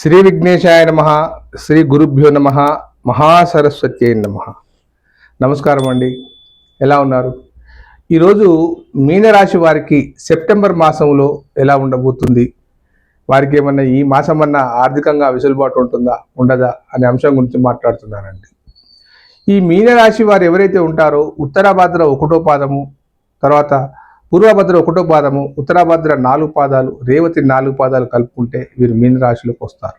శ్రీ విఘ్నేశాయ నమ శ్రీ గురుభ్యో నమ మహాసరస్వత్యై నమ. నమస్కారం అండి. ఎలా ఉన్నారు? ఈరోజు మీనరాశి వారికి సెప్టెంబర్ మాసంలో ఎలా ఉండబోతుంది? వారికి ఏమన్నా ఈ మాసం అన్నా ఆర్థికంగా వెసులుబాటు ఉంటుందా ఉండదా అనే అంశం గురించి మాట్లాడుతున్నానండి. ఈ మీనరాశి వారు ఎవరైతే ఉంటారో ఉత్తరాభాద్ర ఒకటో పాదము తర్వాత పూర్వభద్ర ఒకటో పాదము ఉత్తరాభద్ర నాలుగు పాదాలు రేవతి నాలుగు పాదాలు కలుపుకుంటే వీరు మీనరాశిలోకి వస్తారు.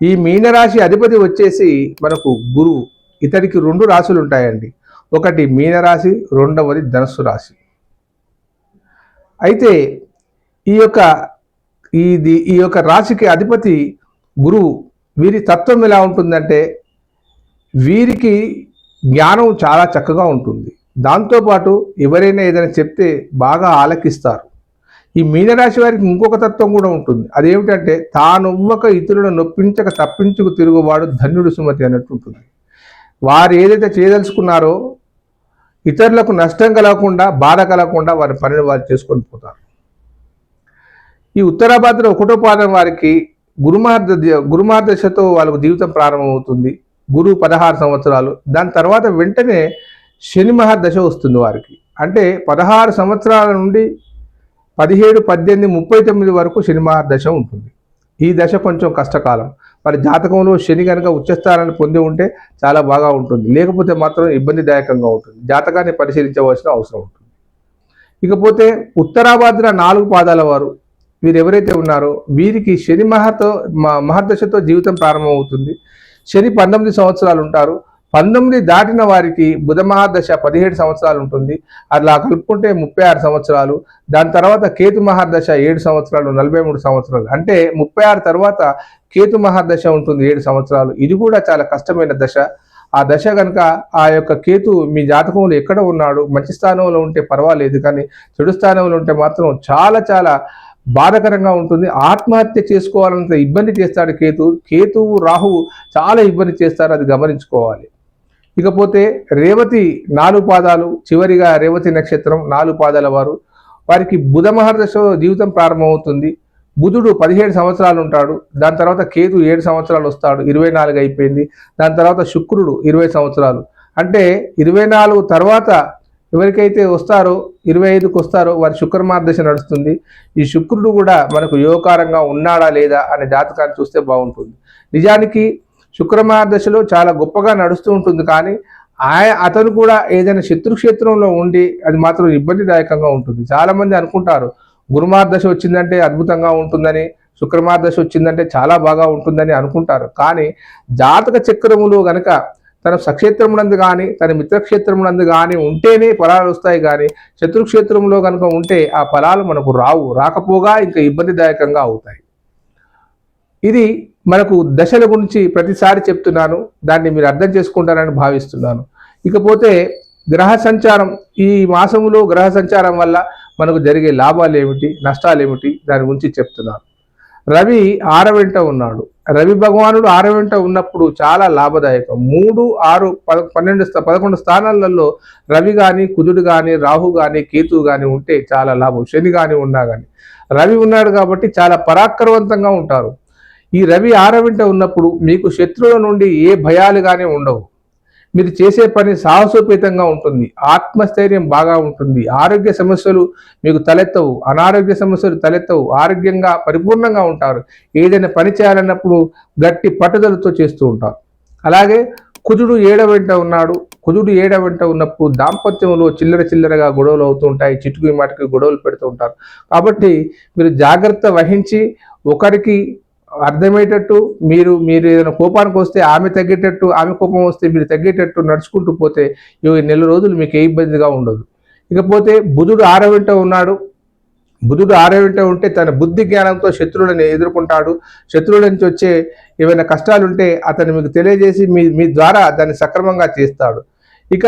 ఈ మీనరాశి అధిపతి వచ్చేసి మనకు గురువు. ఇతడికి రెండు రాశులు ఉంటాయండి. ఒకటి మీనరాశి రెండవది ధనస్సు రాశి. అయితే ఈ యొక్క ఇది ఈ యొక్క రాశికి అధిపతి గురువు. వీరి తత్వం ఎలా ఉంటుందంటే వీరికి జ్ఞానం చాలా చక్కగా ఉంటుంది. దాంతోపాటు ఎవరైనా ఏదైనా చెప్తే బాగా ఆలకిస్తారు. ఈ మీనరాశి వారికి ఇంకొక తత్వం కూడా ఉంటుంది. అదేమిటంటే తానువ్వక ఇతరులను నొప్పించక తప్పించుకు తిరుగువాడు ధన్యుడు సుమతి అన్నట్టు ఉంటుంది. వారు ఏదైతే చేయదలుచుకున్నారో ఇతరులకు నష్టం కలగకుండా బాధ కలగకుండా వారి పనిని వారు చేసుకొని పోతారు. ఈ ఉత్తరాభాద్ర ఒకటో పాదం వారికి గురుమార్గ గురుమార్గదశతో వాళ్ళకు జీవితం ప్రారంభమవుతుంది. గురువు పదహారు సంవత్సరాలు. దాని తర్వాత వెంటనే శని మహాదశ వస్తుంది వారికి. అంటే పదహారు సంవత్సరాల నుండి పదిహేడు పద్దెనిమిది ముప్పై తొమ్మిది వరకు శని మహాదశ ఉంటుంది. ఈ దశ కొంచెం కష్టకాలం. మరి జాతకంలో శని కనుక ఉచ్చస్థానాన్ని పొంది ఉంటే చాలా బాగా ఉంటుంది. లేకపోతే మాత్రం ఇబ్బందిదాయకంగా ఉంటుంది. జాతకాన్ని పరిశీలించవలసిన అవసరం ఉంటుంది. ఇకపోతే ఉత్తరాభాద్ర నాలుగు పాదాల వారు వీరు ఎవరైతే ఉన్నారో వీరికి శని మహతో మహర్దశతో జీవితం ప్రారంభమవుతుంది. శని పంతొమ్మిది సంవత్సరాలు ఉంటారు. పంతొమ్మిది దాటిన వారికి బుధ పదిహేడు సంవత్సరాలు ఉంటుంది. అట్లా కలుపుకుంటే ముప్పై ఆరు సంవత్సరాలు. దాని తర్వాత కేతు మహాదశ ఏడు సంవత్సరాలు నలభై మూడు సంవత్సరాలు. అంటే ముప్పై ఆరు తర్వాత కేతు మహాదశ ఉంటుంది ఏడు సంవత్సరాలు. ఇది కూడా చాలా కష్టమైన దశ. ఆ దశ కనుక ఆ యొక్క కేతు మీ జాతకంలో ఎక్కడ ఉన్నాడు మంచి స్థానంలో ఉంటే పర్వాలేదు కానీ చెడు స్థానంలో ఉంటే మాత్రం చాలా చాలా బాధకరంగా ఉంటుంది. ఆత్మహత్య చేసుకోవాలంత ఇబ్బంది చేస్తాడు కేతు. కేతువు రాహువు చాలా ఇబ్బంది చేస్తారు. అది గమనించుకోవాలి. ఇకపోతే రేవతి నాలుగు పాదాలు చివరిగా రేవతి నక్షత్రం నాలుగు పాదాల వారు. వారికి బుధ మహర్దశ జీవితం ప్రారంభమవుతుంది. బుధుడు పదిహేడు సంవత్సరాలు ఉంటాడు. దాని తర్వాత కేతు ఏడు సంవత్సరాలు వస్తాడు. ఇరవై నాలుగు అయిపోయింది. దాని తర్వాత శుక్రుడు ఇరవై సంవత్సరాలు. అంటే ఇరవై నాలుగు తర్వాత ఎవరికైతే వస్తారో ఇరవై ఐదుకి వస్తారో వారి శుక్రమార్దశ నడుస్తుంది. ఈ శుక్రుడు కూడా మనకు యోగకారంగా ఉన్నాడా లేదా అనే జాతకాన్ని చూస్తే బాగుంటుంది. నిజానికి శుక్రమార్దశలో చాలా గొప్పగా నడుస్తూ ఉంటుంది. కానీ ఆయ అతను కూడా ఏదైనా శత్రుక్షేత్రంలో ఉండి అది మాత్రం ఇబ్బందిదాయకంగా ఉంటుంది. చాలామంది అనుకుంటారు గురుమార్దశ వచ్చిందంటే అద్భుతంగా ఉంటుందని శుక్రమార్దశ వచ్చిందంటే చాలా బాగా ఉంటుందని అనుకుంటారు. కానీ జాతక చక్రములు గనక తన సక్షేత్రమునందు కానీ తన మిత్రక్షేత్రమునందు కానీ ఉంటేనే ఫలాలు వస్తాయి. కానీ శత్రుక్షేత్రంలో కనుక ఉంటే ఆ ఫలాలు మనకు రావు రాకపోగా ఇంకా ఇబ్బందిదాయకంగా అవుతాయి. ఇది మనకు దశల గురించి ప్రతిసారి చెప్తున్నాను దాన్ని మీరు అర్థం చేసుకుంటారని భావిస్తున్నాను. ఇకపోతే గ్రహ సంచారం ఈ మాసములో గ్రహ సంచారం వల్ల మనకు జరిగే లాభాలు ఏమిటి నష్టాలు ఏమిటి దాని గురించి చెప్తున్నాను. రవి ఆరవెంట ఉన్నాడు. రవి భగవానుడు ఆరవెంట ఉన్నప్పుడు చాలా లాభదాయకం. మూడు ఆరు పద పన్నెండు పదకొండు స్థానాలలో రవి కానీ కుజుడు కానీ రాహు కానీ కేతు కానీ ఉంటే చాలా లాభం. శని కానీ ఉన్నా కానీ రవి ఉన్నాడు కాబట్టి చాలా పరాక్రమవంతంగా ఉంటారు. ఈ రవి ఆరవింట ఉన్నప్పుడు మీకు శత్రువుల నుండి ఏ భయాలు కానీ ఉండవు. మీరు చేసే పని సాహసోపేతంగా ఉంటుంది. ఆత్మస్థైర్యం బాగా ఉంటుంది. ఆరోగ్య సమస్యలు మీకు తలెత్తవు. అనారోగ్య సమస్యలు తలెత్తవు. ఆరోగ్యంగా పరిపూర్ణంగా ఉంటారు. ఏదైనా పని చేయాలన్నప్పుడు గట్టి పట్టుదలతో చేస్తూ ఉంటారు. అలాగే కుజుడు ఏడవెంట ఉన్నాడు. కుజుడు ఏడవెంట ఉన్నప్పుడు దాంపత్యంలో చిల్లర చిల్లరగా గొడవలు అవుతూ ఉంటాయి. చిటుకు మాటకి గొడవలు పెడుతూ ఉంటారు. కాబట్టి మీరు జాగ్రత్త వహించి ఒకరికి అర్థమయ్యేటట్టు మీరు మీరు ఏదైనా కోపానికి వస్తే ఆమె తగ్గేటట్టు ఆమె కోపం వస్తే మీరు తగ్గేటట్టు నడుచుకుంటూ పోతే ఈ నెల రోజులు మీకు ఏ ఇబ్బందిగా ఉండదు. ఇకపోతే బుధుడు ఆరవింట ఉన్నాడు. బుధుడు ఆరవింట ఉంటే తన బుద్ధి జ్ఞానంతో శత్రువులను ఎదుర్కొంటాడు. శత్రువుల నుంచి వచ్చే ఏమైనా కష్టాలు ఉంటే అతను మీకు తెలియజేసి మీ మీ ద్వారా దాన్ని సక్రమంగా చేస్తాడు ఇక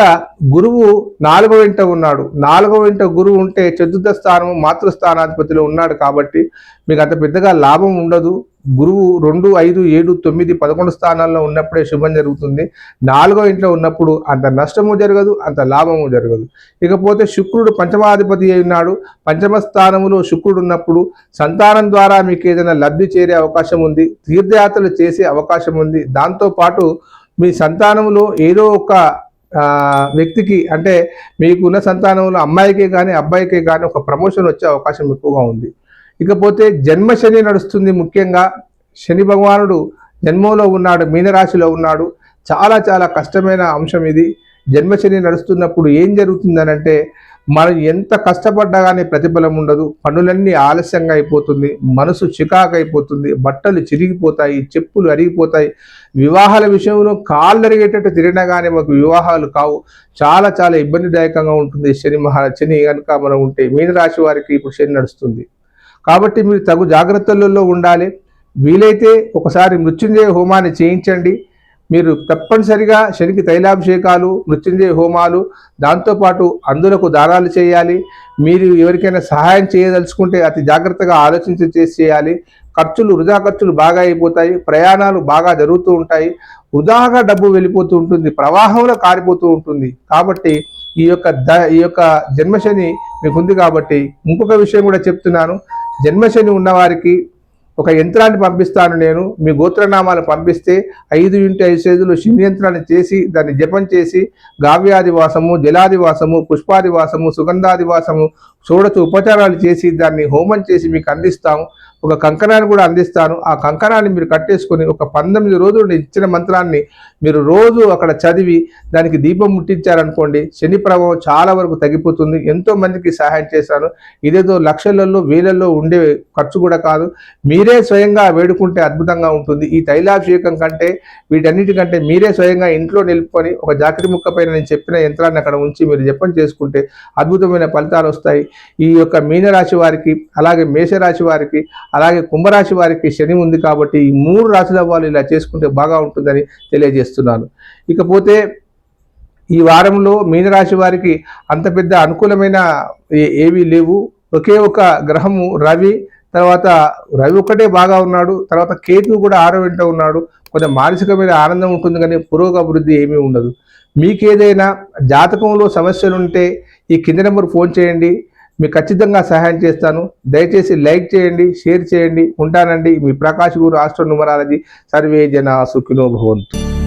గురువు నాలుగో వెంట ఉన్నాడు. నాలుగో వెంట గురువు ఉంటే చతుర్థ స్థానం మాతృస్థానాధిపతిలో ఉన్నాడు కాబట్టి మీకు అంత పెద్దగా లాభం ఉండదు. గురువు రెండు ఐదు ఏడు తొమ్మిది పదకొండు స్థానాల్లో ఉన్నప్పుడే శుభం జరుగుతుంది. నాలుగో ఇంట్లో ఉన్నప్పుడు అంత నష్టము జరగదు అంత లాభము జరగదు. ఇకపోతే శుక్రుడు పంచమాధిపతి అయి ఉన్నాడు. పంచమ స్థానములో శుక్రుడు ఉన్నప్పుడు సంతానం ద్వారా మీకు ఏదైనా లబ్ధి చేరే అవకాశం ఉంది తీర్థయాత్రలు చేసే అవకాశం ఉంది. దాంతోపాటు మీ సంతానంలో ఏదో ఒక వ్యక్తికి అంటే మీకున్న సంతానంలో అమ్మాయికే కానీ అబ్బాయికే కానీ ఒక ప్రమోషన్ వచ్చే అవకాశం ఎక్కువగా ఉంది. ఇకపోతే జన్మ శని నడుస్తుంది ముఖ్యంగా. శని భగవానుడు జన్మంలో ఉన్నాడు మీనరాశిలో ఉన్నాడు. చాలా చాలా కష్టమైన అంశం ఇది. జన్మశని నడుస్తున్నప్పుడు ఏం జరుగుతుందనంటే మనం ఎంత కష్టపడ్డా కానీ ప్రతిఫలం ఉండదు. పనులన్నీ ఆలస్యంగా అయిపోతుంది. మనసు చికాకు అయిపోతుంది. బట్టలు చిరిగిపోతాయి చెప్పులు అరిగిపోతాయి. వివాహాల విషయంలో కాళ్ళు అరిగేటట్టు తిరిగినా కానీ మాకు వివాహాలు కావు. చాలా చాలా ఇబ్బందిదాయకంగా ఉంటుంది. శని మహా శని కనుక మనం ఉంటే మీనరాశి వారికి ఇప్పుడు శని నడుస్తుంది. కాబట్టి మీరు తగు జాగ్రత్తలలో ఉండాలి. వీలైతే ఒకసారి మృత్యుంజయ హోమాన్ని చేయించండి. మీరు తప్పనిసరిగా శనికి తైలాభిషేకాలు మృత్యుంజయ హోమాలు దాంతోపాటు అందులకు దానాలు చేయాలి. మీరు ఎవరికైనా సహాయం చేయదలుచుకుంటే అతి జాగ్రత్తగా ఆలోచించి చేసి చేయాలి. ఖర్చులు వృధా ఖర్చులు బాగా అయిపోతాయి. ప్రయాణాలు బాగా జరుగుతూ ఉంటాయి. వృధాగా డబ్బు వెళ్ళిపోతూ ఉంటుంది. ప్రవాహంలో కారిపోతూ ఉంటుంది. కాబట్టి ఈ యొక్క ద ఈ యొక్క జన్మశని మీకు ఉంది కాబట్టి ఇంకొక విషయం కూడా చెప్తున్నాను. జన్మశని ఉన్నవారికి ఒక యంత్రాన్ని పంపిస్తాను నేను. మీ గోత్రనామాలు పంపిస్తే ఐదు ఇంటి ఐదు సైజులు శని యంత్రాన్ని చేసి దాన్ని జపం చేసి గావ్యాదివాసము జలాదివాసము పుష్పాదివాసము సుగంధాదివాసము చూడచు ఉపచారాలు చేసి దాన్ని హోమం చేసి మీకు అందిస్తాము. ఒక కంకణాన్ని కూడా అందిస్తాను. ఆ కంకణాన్ని మీరు కట్టేసుకొని ఒక పంతొమ్మిది రోజులు ఇచ్చిన మంత్రాన్ని మీరు రోజు అక్కడ చదివి దానికి దీపం ముట్టించారనుకోండి శని ప్రభావం చాలా వరకు తగ్గిపోతుంది. ఎంతో మందికి సహాయం చేశాను. ఇదేదో లక్షలలో వేలల్లో ఉండే ఖర్చు కూడా కాదు. మీరే స్వయంగా వేడుకుంటే అద్భుతంగా ఉంటుంది. ఈ తైలాభిషేకం కంటే వీటన్నిటికంటే మీరే స్వయంగా ఇంట్లో నిలుపుకొని ఒక జాకెట్ ముక్క పైన నేను చెప్పిన యంత్రాన్ని అక్కడ ఉంచి మీరు జపం చేసుకుంటే అద్భుతమైన ఫలితాలు వస్తాయి. ఈ యొక్క మీనరాశి వారికి అలాగే మేషరాశి వారికి అలాగే కుంభరాశి వారికి శని ఉంది కాబట్టి ఈ మూడు రాశుల వాళ్ళు ఇలా చేసుకుంటే బాగా ఉంటుందని తెలియజేస్తున్నాను ఇకపోతే ఈ వారంలో మీనరాశి వారికి అంత పెద్ద అనుకూలమైన ఏ- ఏవీ లేవు. ఒకే ఒక గ్రహము రవి తర్వాత రవి ఒక్కటే బాగా ఉన్నాడు. తర్వాత కేతు కూడా ఆరో వెంట ఉన్నాడు. కొంచెం మానసికమైన ఆనందం ఉంటుంది కానీ పురోగభివృద్ధి ఏమీ ఉండదు. మీకేదైనా జాతకంలో సమస్యలు ఉంటే ఈ కింద నెంబర్ ఫోన్ చేయండి. మీకు ఖచ్చితంగా సహాయం చేస్తాను. దయచేసి లైక్ చేయండి షేర్ చేయండి. ఉంటానండి మీ ప్రకాష్ గురు ఆస్ట్రో నుమరాలజీ సర్వే జన సుఖినో భవంతు.